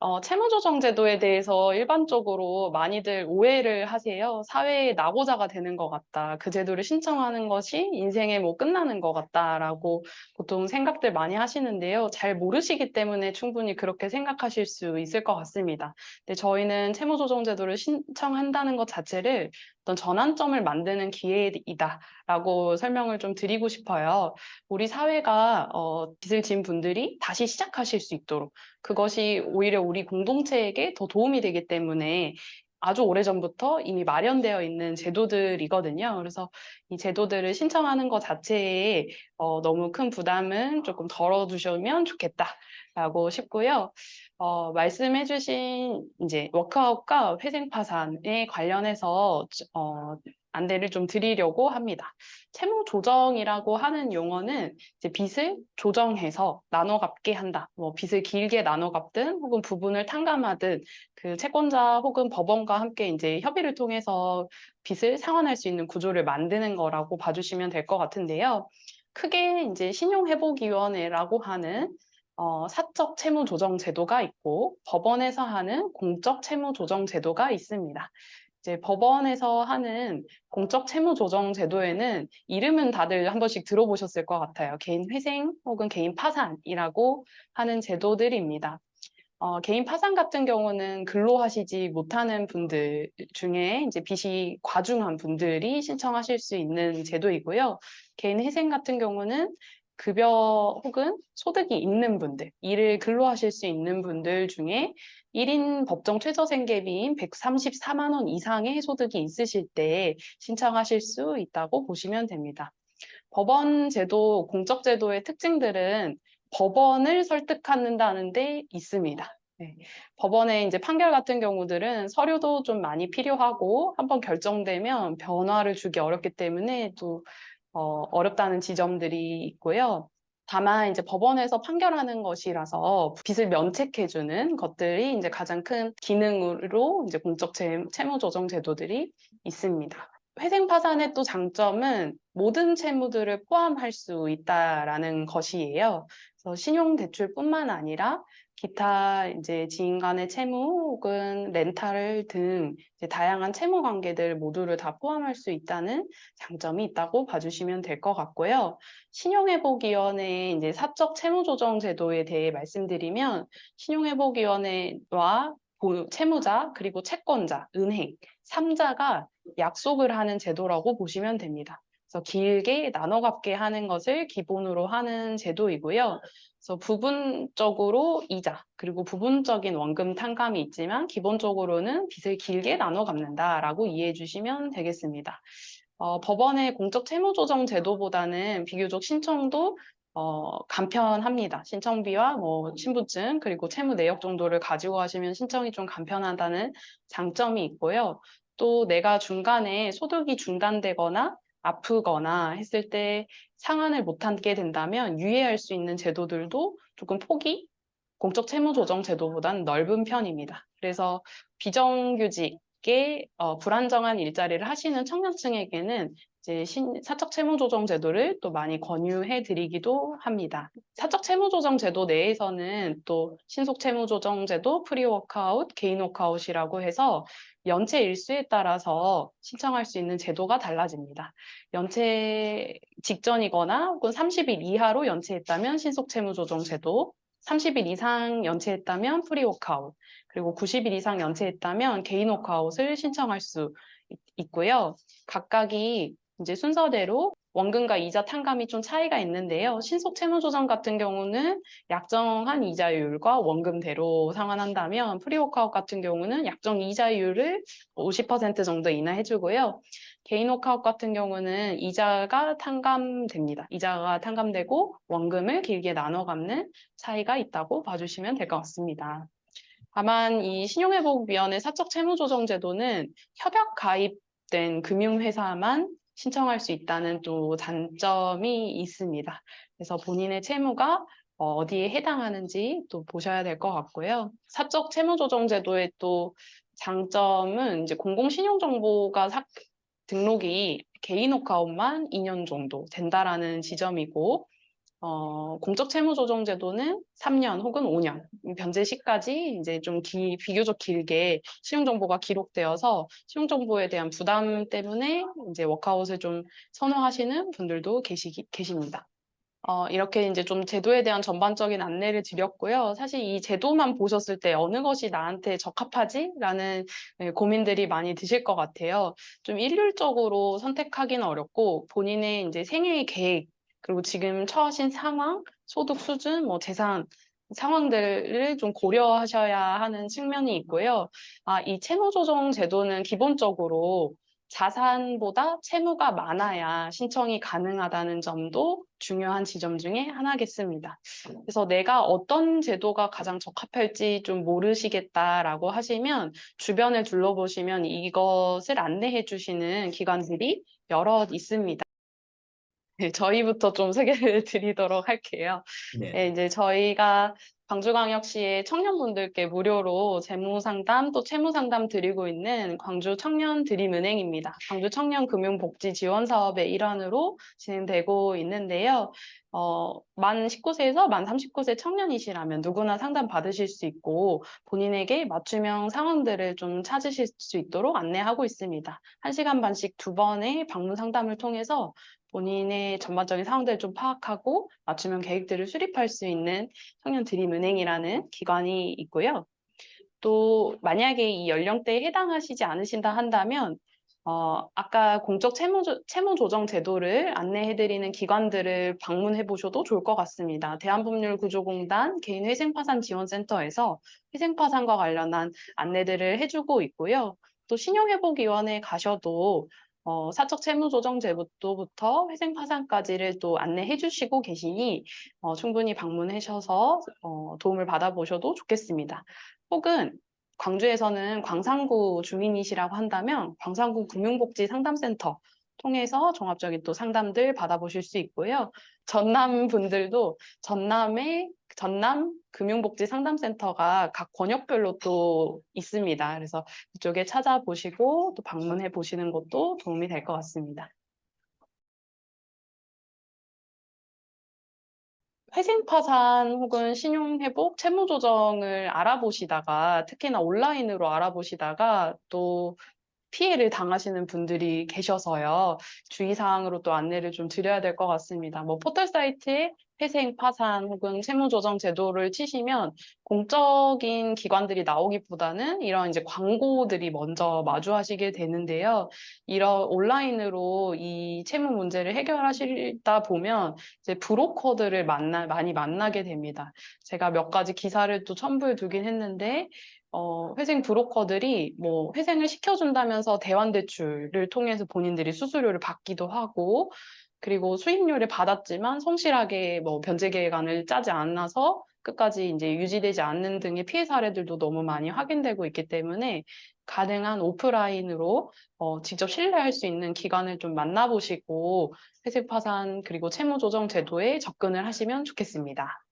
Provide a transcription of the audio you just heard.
어, 채무조정제도에 대해서 일반적으로 많이들 오해를 하세요. 사회의 낙오자가 되는 것 같다. 그 제도를 신청하는 것이 인생에 뭐 끝나는 것 같다라고 보통 생각들 많이 하시는데요. 잘 모르시기 때문에 충분히 그렇게 생각하실 수 있을 것 같습니다. 근데 저희는 채무조정제도를 신청한다는 것 자체를 어떤 전환점을 만드는 기회이다라고 설명을 좀 드리고 싶어요. 우리 사회가 어, 빚을 진 분들이 다시 시작하실 수 있도록 그것이 오히려 우리 공동체에게 더 도움이 되기 때문에 아주 오래전부터 이미 마련되어 있는 제도들이거든요. 그래서 이 제도들을 신청하는 것 자체에 어, 너무 큰 부담은 조금 덜어두시면 좋겠다라고 싶고요. 어, 말씀해주신 이제 워크아웃과 회생 파산에 관련해서 어, 안대를 좀 드리려고 합니다. 채무 조정이라고 하는 용어는 이제 빚을 조정해서 나눠 갚게 한다. 뭐 빚을 길게 나눠 갚든 혹은 부분을 탕감하든 그 채권자 혹은 법원과 함께 이제 협의를 통해서 빚을 상환할 수 있는 구조를 만드는 거라고 봐주시면 될 것 같은데요. 크게 이제 신용회복위원회라고 하는 어, 사적 채무 조정 제도가 있고 법원에서 하는 공적 채무 조정 제도가 있습니다. 이제 법원에서 하는 공적 채무 조정 제도에는 이름은 다들 한 번씩 들어보셨을 것 같아요. 개인 회생 혹은 개인 파산이라고 하는 제도들입니다. 어, 개인 파산 같은 경우는 근로하시지 못하는 분들 중에 이제 빚이 과중한 분들이 신청하실 수 있는 제도이고요. 개인 회생 같은 경우는 급여 혹은 소득이 있는 분들, 일을 근로하실 수 있는 분들 중에 1인 법정 최저생계비인 134만 원 이상의 소득이 있으실 때 신청하실 수 있다고 보시면 됩니다. 법원 제도, 공적 제도의 특징들은 법원을 설득하는다는 데 있습니다. 네. 법원의 이제 판결 같은 경우들은 서류도 좀 많이 필요하고 한번 결정되면 변화를 주기 어렵기 때문에 또 어, 어렵다는 지점들이 있고요. 다만 이제 법원에서 판결하는 것이라서 빚을 면책해주는 것들이 이제 가장 큰 기능으로 이제 공적 채무 조정 제도들이 있습니다. 회생 파산의 또 장점은 모든 채무들을 포함할 수 있다라는 것이에요. 그래서 신용 대출뿐만 아니라 기타 이제 지인 간의 채무 혹은 렌탈 등 다양한 채무 관계들 모두를 다 포함할 수 있다는 장점이 있다고 봐주시면 될 것 같고요. 신용회복위원회의 이제 사적 채무조정 제도에 대해 말씀드리면 신용회복위원회와 채무자 그리고 채권자, 은행, 3자가 약속을 하는 제도라고 보시면 됩니다. 그래서 길게 나눠 갚게 하는 것을 기본으로 하는 제도이고요. 그래서 부분적으로 이자 그리고 부분적인 원금 탕감이 있지만 기본적으로는 빚을 길게 나눠 갚는다라고 이해해 주시면 되겠습니다. 어, 법원의 공적 채무조정 제도보다는 비교적 신청도 어, 간편합니다. 신청비와 뭐 신분증 그리고 채무 내역 정도를 가지고 하시면 신청이 좀 간편하다는 장점이 있고요. 또 내가 중간에 소득이 중단되거나 아프거나 했을 때 상환을 못하게 된다면 유예할 수 있는 제도들도 조금 폭이 공적 채무 조정 제도보다는 넓은 편입니다. 그래서 비정규직의 어, 불안정한 일자리를 하시는 청년층에게는 이제 신, 사적 채무 조정 제도를 또 많이 권유해 드리기도 합니다. 사적 채무 조정 제도 내에서는 또 신속 채무 조정 제도, 프리 워크아웃, 개인 워크아웃이라고 해서 연체 일수에 따라서 신청할 수 있는 제도가 달라집니다. 연체 직전이거나 혹은 30일 이하로 연체했다면 신속 채무조정 제도, 30일 이상 연체했다면 프리워크아웃, 그리고 90일 이상 연체했다면 개인 워크아웃을 신청할 수 있고요. 각각이 이제 순서대로 원금과 이자 탕감이 좀 차이가 있는데요. 신속 채무 조정 같은 경우는 약정한 이자율과 원금대로 상환한다면 프리워크아웃 같은 경우는 약정 이자율을 50% 정도 인하해 주고요. 개인 워크아웃 같은 경우는 이자가 탕감됩니다. 이자가 탕감되고 원금을 길게 나눠 갚는 차이가 있다고 봐주시면 될 것 같습니다. 다만 이 신용회복위원회 사적 채무조정 제도는 협약 가입 된 금융회사만 신청할 수 있다는 또 단점이 있습니다. 그래서 본인의 채무가 어, 어디에 해당하는지 또 보셔야 될 것 같고요. 사적 채무조정제도의 또 장점은 이제 공공신용정보가 사, 등록이 개인 워크아웃만 2년 정도 된다라는 지점이고 어, 공적 채무 조정 제도는 3년 혹은 5년, 변제 시까지 이제 좀 기, 비교적 길게 신용 정보가 기록되어서 신용 정보에 대한 부담 때문에 이제 워크아웃을 좀 선호하시는 분들도 계시, 계십니다. 어, 이렇게 이제 좀 제도에 대한 전반적인 안내를 드렸고요. 사실 이 제도만 보셨을 때 어느 것이 나한테 적합하지? 라는 네, 고민들이 많이 드실 것 같아요. 좀 일률적으로 선택하기는 어렵고 본인의 이제 생애 계획, 그리고 지금 처하신 상황, 소득 수준, 뭐 재산 상황들을 좀 고려하셔야 하는 측면이 있고요. 아, 이 채무 조정 제도는 기본적으로 자산보다 채무가 많아야 신청이 가능하다는 점도 중요한 지점 중에 하나겠습니다. 그래서 내가 어떤 제도가 가장 적합할지 좀 모르시겠다라고 하시면 주변을 둘러보시면 이것을 안내해 주시는 기관들이 여럿 있습니다. 네, 저희부터 좀 소개를 드리도록 할게요. 네. 네, 이제 저희가 광주광역시의 청년분들께 무료로 재무 상담 또 채무 상담 드리고 있는 광주 청년 드림은행입니다. 광주 청년 금융복지 지원 사업의 일환으로 진행되고 있는데요. 어, 만 19세에서 만 39세 청년이시라면 누구나 상담 받으실 수 있고 본인에게 맞춤형 상황들을 좀 찾으실 수 있도록 안내하고 있습니다. 1시간 반씩 두 번의 방문 상담을 통해서 본인의 전반적인 상황들을 좀 파악하고 맞춤형 계획들을 수립할 수 있는 청년 드림은행이라는 기관이 있고요. 또 만약에 이 연령대에 해당하시지 않으신다 한다면 어, 아까 공적 채무, 조- 채무 조정 제도를 안내해드리는 기관들을 방문해 보셔도 좋을 것 같습니다. 대한법률구조공단 개인회생파산지원센터에서 회생파산과 관련한 안내들을 해주고 있고요. 또 신용회복위원회에 가셔도 어, 사적 채무 조정 제도부터 회생 파산까지를 또 안내해 주시고 계시니 어, 충분히 방문하셔서 어, 도움을 받아보셔도 좋겠습니다. 혹은 광주에서는 광산구 주민이시라고 한다면 광산구 금융복지 상담센터 통해서 종합적인 또 상담들 받아보실 수 있고요. 전남 분들도 전남의 전남 금융복지 상담센터가 각 권역별로 또 있습니다. 그래서 그쪽에 찾아보시고 또 방문해 보시는 것도 도움이 될 것 같습니다. 회생 파산 혹은 신용 회복, 채무 조정을 알아보시다가 특히나 온라인으로 알아보시다가 또 피해를 당하시는 분들이 계셔서요. 주의사항으로 또 안내를 좀 드려야 될 것 같습니다. 뭐 포털 사이트에 회생 파산 혹은 채무조정 제도를 치시면 공적인 기관들이 나오기보다는 이런 이제 광고들이 먼저 마주하시게 되는데요. 이런 온라인으로 이 채무 문제를 해결하시다 보면 이제 브로커들을 만나, 많이 만나게 됩니다. 제가 몇 가지 기사를 또 첨부해 두긴 했는데 어, 회생 브로커들이 뭐 회생을 시켜준다면서 대환대출을 통해서 본인들이 수수료를 받기도 하고 그리고 수익률을 받았지만 성실하게 뭐 변제 계획안을 짜지 않아서 끝까지 이제 유지되지 않는 등의 피해 사례들도 너무 많이 확인되고 있기 때문에 가능한 오프라인으로 어, 직접 신뢰할 수 있는 기관을 좀 만나보시고 회생 파산 그리고 채무 조정 제도에 접근을 하시면 좋겠습니다. 네.